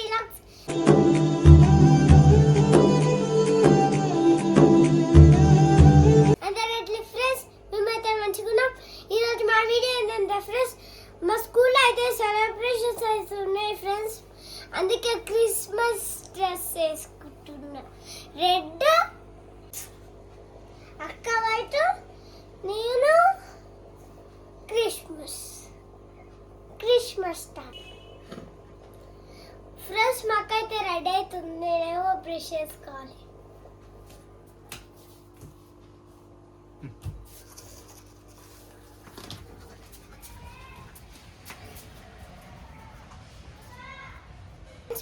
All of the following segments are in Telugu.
రిలాక్స్ అందరూ ఫ్రెండ్స్ మేమైతే మంచుకున్నాం ఈరోజు మా వీడియో ఏంటంటే ఫ్రెండ్స్ మా స్కూల్లో అయితే సెలబ్రేషన్స్ ఉన్నాయి ఫ్రెండ్స్. అందుకే క్రిస్మస్ డ్రెస్ వేసుకుంటున్నా. రెడ్ అక్క వైట్ నేను క్రిస్మస్. Christmas star. ఫ్రెండ్స్ మాకైతే రెడీ అవుతుంది. నేనేమో బ్రష్ చేసుకోవాలి.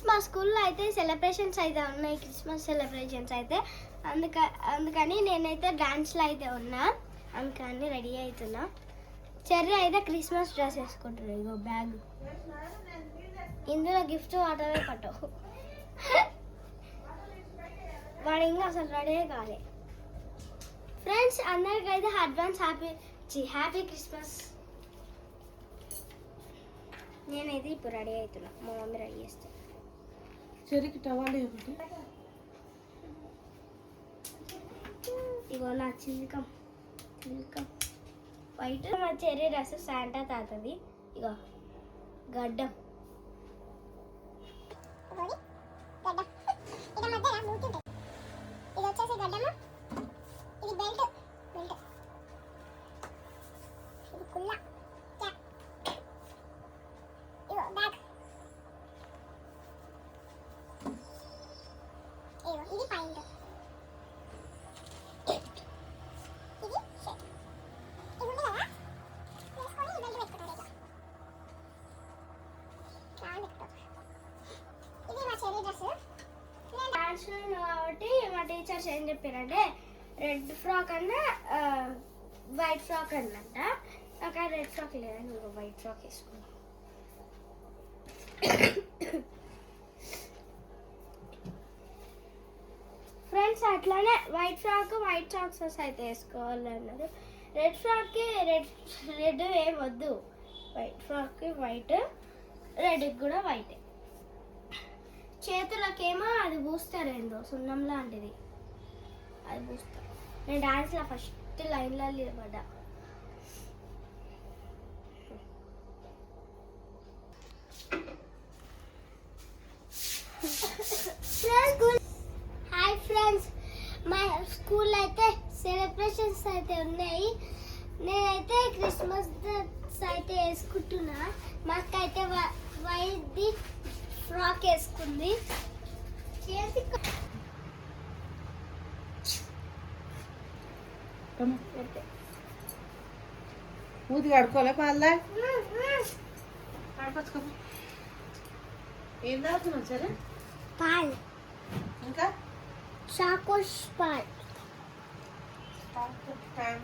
మా స్కూల్లో అయితే సెలబ్రేషన్స్ అయితే ఉన్నాయి. క్రిస్మస్ సెలబ్రేషన్స్ అయితే. అందుక అందుకని నేనైతే డాన్స్లో అయితే ఉన్నా. అందుకని రెడీ అవుతున్నా. చెర్రీ అయితే క్రిస్మస్ డ్రెస్ వేసుకుంటున్నాను ఇగో బ్యాగ్ ఇందులో గిఫ్ట్ వాటరే పట్టవు వాడు ఇంకా అసలు రెడీ కాలే. ఫ్రెండ్స్ అందరికైతే అడ్వాన్స్ హ్యాపీ హ్యాపీ క్రిస్మస్ నేనైతే ఇప్పుడు రెడీ అవుతున్నా. మా మమ్మీ రెడీ చేస్తా చెరికి టవాలు ఇగో నా చిల్కం. చిల్కం. వైట్ మా చెర్రీ డ్రెస్ శాంటా తాతది. ఇగో గడ్డం. టీచర్స్ ఏం చెప్పారంటే రెడ్ ఫ్రాక్ అన్న వైట్ ఫ్రాక్ అన్నంట. నాకు ఆ రెడ్ ఫ్రాక్ లేదని ఇంకో వైట్ ఫ్రాక్ వేసుకున్నాను ఫ్రెండ్స్ అట్లానే వైట్ ఫ్రాక్ వైట్ సాక్సెస్ అయితే వేసుకోవాలన్నారు రెడ్ ఫ్రాక్కి రెడ్ రెడ్ ఏం వద్దు. వైట్ ఫ్రాక్కి వైట్ రెడ్కి కూడా వైట్. చేతులకేమో అది పూస్తారు ఏందో సున్నం లాంటిది. అది పూస్తారు నేను డాన్స్లో ఫస్ట్ లైన్లో నిలబడ్డా. హాయ్ ఫ్రెండ్స్ మా స్కూల్ అయితే సెలబ్రేషన్స్ అయితే ఉన్నాయి. నేనైతే క్రిస్మస్ అయితే వేసుకుంటున్నా. మాకైతే వైట్ది ఫ్రాక్ వేసుకుంది. చేసి మూతి కడుకోలే పాలదా కడపచ్చుకో ఏం తాగుతున్నావు సరే పాల్ ఇంకా చాకోస్ పాల్ టైం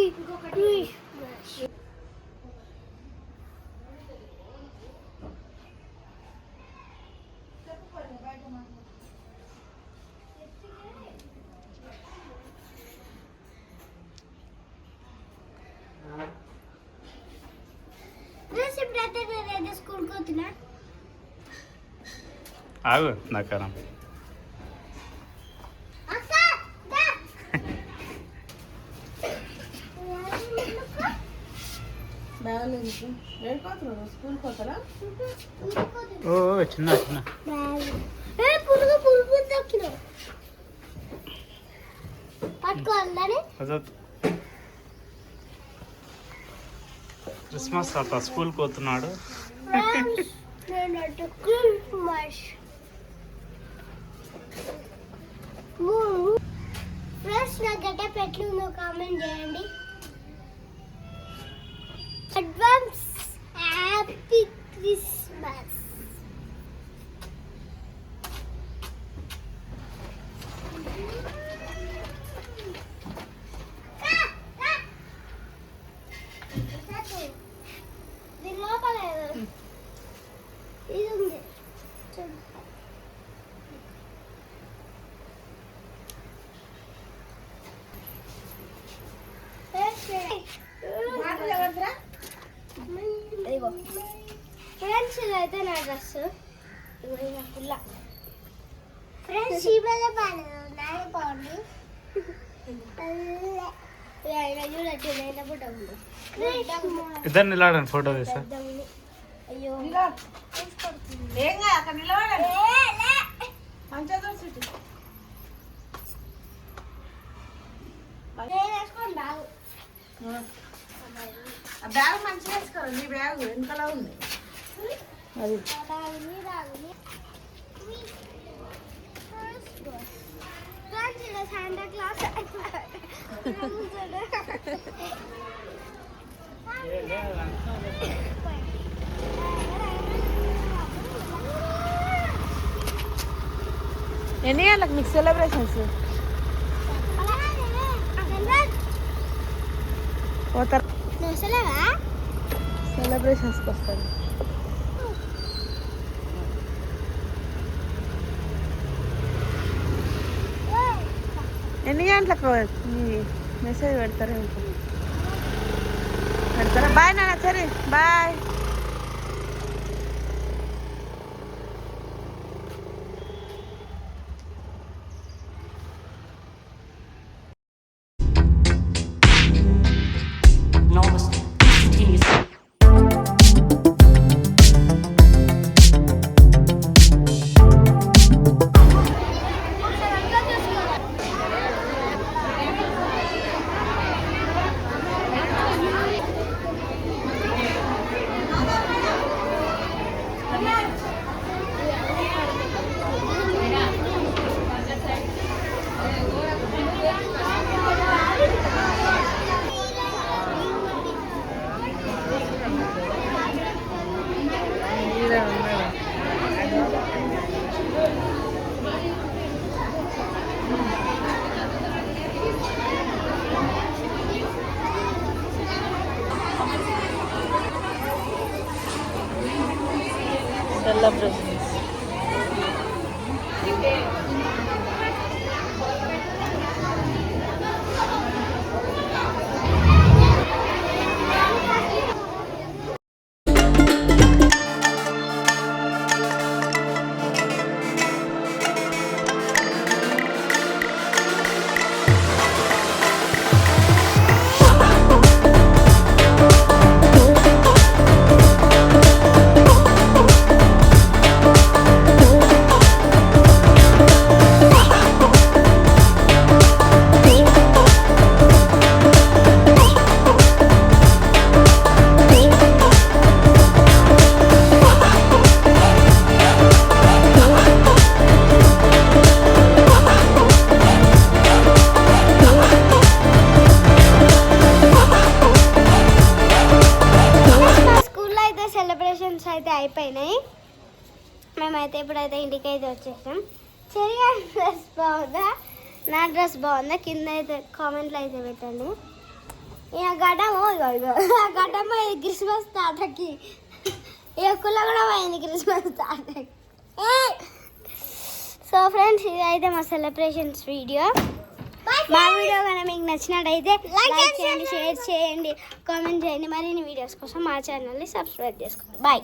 ఇంకొకటి డ్రెస్ ఆగు నాకరం ఓ చిన్న చిన్న. క్రిస్మస్ తాత స్కూల్కి పోతున్నాడు. నేను క్రిస్మస్ ఫ్రెండ్స్ నా గెటప్ ఎట్లుందో కామెంట్ చేయండి. అడ్వాన్స్ హ్యాపీ క్రిస్ ఇదిగో. ఫ్రెండ్స్ ఇదైతే నా డ్రెస్. ఫ్రెండ్స్ చీమల పాలు నాయ పాడు. ఆయన చూడట్టు నేను పుట్ట ఉంది. ఇద్దరు నిలాడండి ఫోటో తీసా. నిలబడండి. మంచిగా చూసి నేను వేసుకోండి బాగు ఆ బ్యాగ్ మంచిగా వేసుకోరు నీ బ్యాగ్ వెనకలా ఉంది. అది. ఎన్ని గంటలకు మీకు సెలబ్రేషన్స్? పోతారు? నువ్వుసలేవా సెలబ్రేషన్స్కి వస్తారు ఎన్ని గంటలకు మీ మెసేజ్ పెడతారా ఇంకా పెడతారా బాయ్ నాన్న సరే బాయ్ సెలబ్రేషన్స్ సెలబ్రేషన్స్ అయితే అయిపోయినాయి. మేమైతే ఇప్పుడైతే ఇంటికి అయితే వచ్చేసాం చెరిగా డ్రెస్ బాగుందా? నా డ్రెస్ బాగుందా? కింద అయితే కామెంట్లు అయితే పెట్టండి. ఇక గడ్డము ఇగో ఇగో. ఆ ఇది క్రిస్మస్ తాతకి. ఇక కుల కూడా పోయింది క్రిస్మస్ తాతకి. సో ఫ్రెండ్స్ ఇది అయితే మా సెలబ్రేషన్స్ వీడియో. మా వీడియో కనుక మీకు నచ్చినట్టయితే లైక్ చేయండి షేర్ చేయండి. కామెంట్ చేయండి. మరిన్ని వీడియోస్ కోసం మా ఛానల్ని సబ్స్క్రైబ్ చేసుకోండి. బాయ్